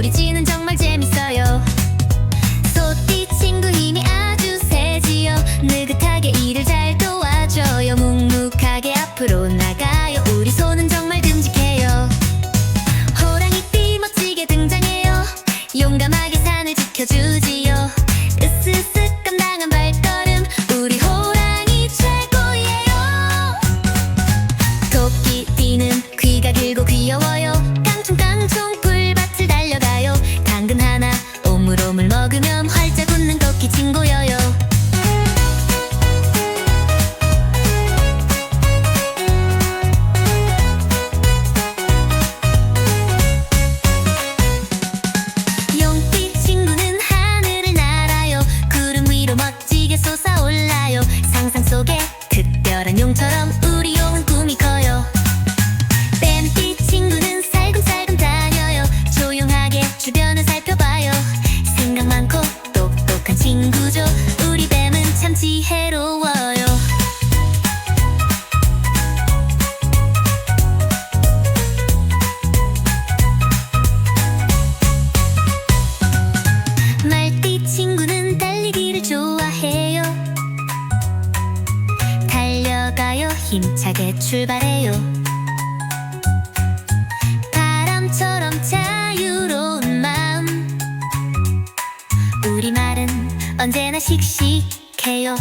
소리치는 정말 재밌어요. 소띠 친구 힘이 아주 세지요. 느긋하게 일을 잘 도와줘요. 묵묵하게 앞으로 나가요. 우리 소는 정말 듬직해요. 호랑이띠 멋지게 등장해요. 용감하게 산을 지켜주지요. 으쓱쓱 감당한 발걸음 우리 호랑이 최고예요. 토끼띠는 귀가 길고 귀여워요. 힘차게 출발해요. 바람처럼 자유로운 마음. 우리 말은 언제나 씩씩해요.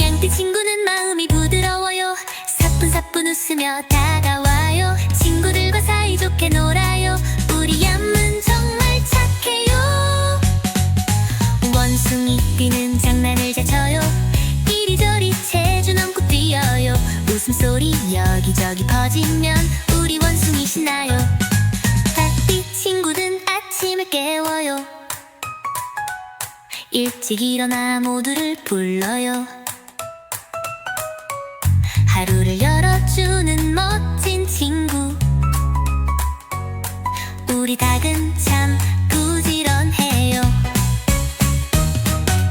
양띠 친구는 마음이 부드러워요. 사뿐사뿐 웃으며 다가와요. 친구들과 사이좋게 놀아요. 우리 얌 여기저기 퍼지면 우리 원숭이 신나요. 닭띠 친구는 아침을 깨워요. 일찍 일어나 모두를 불러요. 하루를 열어주는 멋진 친구. 우리 닭은 참 부지런해요.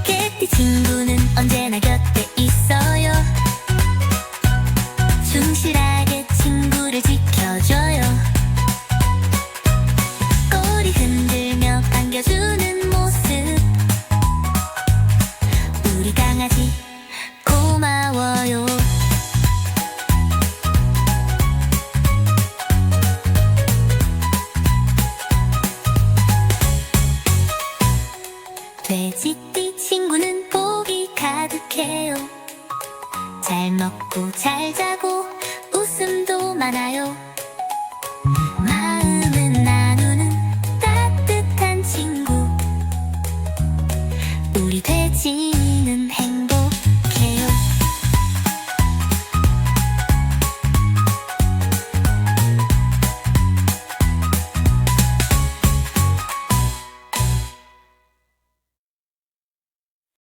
개띠 친구 돼지띠 친구는 복이 가득해요. 잘 먹고 잘 자고 웃음도 많아요.